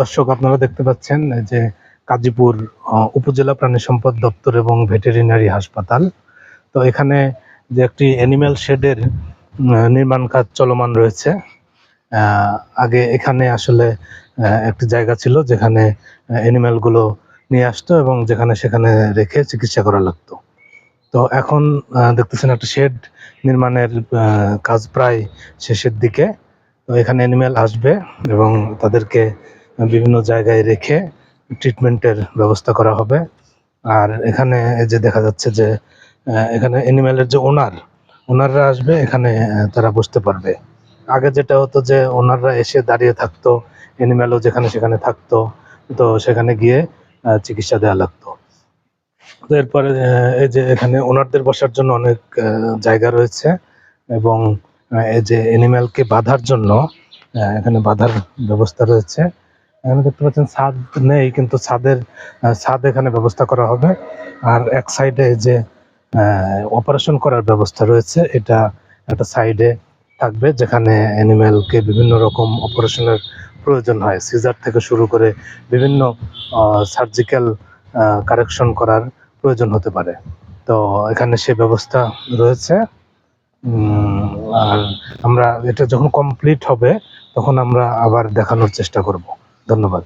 দর্শক, আপনারা দেখতে পাচ্ছেন যে কাজীপুর উপজেলা প্রাণী সম্পদ দপ্তর এবং ভেটেরিনারি হাসপাতাল। তো এখানে যে একটি অ্যানিম্যাল শেডের নির্মাণ কাজ চলমান রয়েছে। আগে এখানে আসলে একটি জায়গা ছিল যেখানে অ্যানিম্যালগুলো নিয়ে আসতো এবং যেখানে সেখানে রেখে চিকিৎসা করা লাগতো। তো এখন দেখতেছেন একটা শেড নির্মাণের কাজ প্রায় শেষের দিকে। তো এখানে অ্যানিম্যাল আসবে এবং তাদেরকে বিভিন্ন জায়গায় রেখে ট্রিটমেন্টের ব্যবস্থা করা হবে। আর এখানে যে দেখা যাচ্ছে যে এখানে অ্যানিম্যালের যে ওনার ওনাররা আসবে, এখানে তারা বসতে পারবে। আগে যেটা হতো যে ওনাররা এসে দাঁড়িয়ে থাকতো অ্যানিম্যালও যেখানে সেখানে থাকতো, তো সেখানে গিয়ে চিকিৎসা দেওয়া লাগতো। তো এরপরে এই যে এখানে ওনারদের বসার জন্য অনেক জায়গা রয়েছে এবং এই যে অ্যানিম্যালকে বাঁধার জন্য এখানে বাঁধার ব্যবস্থা রয়েছে। এখানে দেখতে পাচ্ছেন ছাদ নেই, কিন্তু ছাদের ছাদ এখানে ব্যবস্থা করা হবে। আর এক সাইডে যে অপারেশন করার ব্যবস্থা রয়েছে, এটা একটা সাইডে থাকবে, যেখানে অ্যানিম্যালকে বিভিন্ন রকম অপারেশনের প্রয়োজন হয়। সিজার থেকে শুরু করে বিভিন্ন সার্জিক্যাল কারেকশন করার প্রয়োজন হতে পারে। তো এখানে সে ব্যবস্থা রয়েছে। আর আমরা, এটা যখন কমপ্লিট হবে, তখন আমরা আবার দেখানোর চেষ্টা করব। ধন্যবাদ।